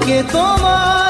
ডাকে তোমায়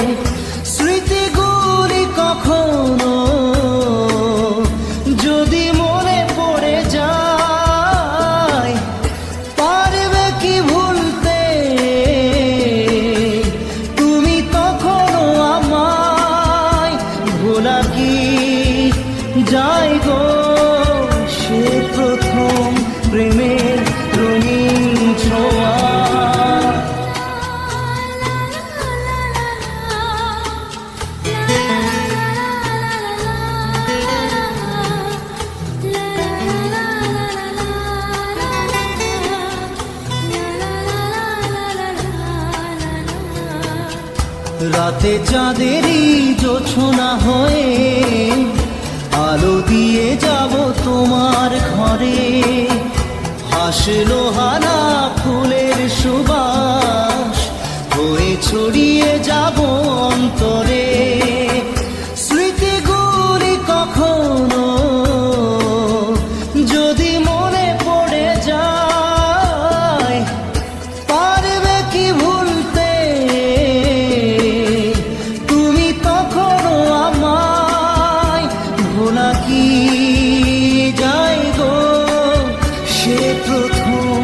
গো সে প্রথম প্রেমের রঙিন ছোঁয়া। রাতে চাঁদেরই জোছনা হয়ে আলো দিয়ে যাব তোমার ঘরে। হাসলো হানা ফুলের সুবাস হয়ে ছড়িয়ে যাব অন্তরে।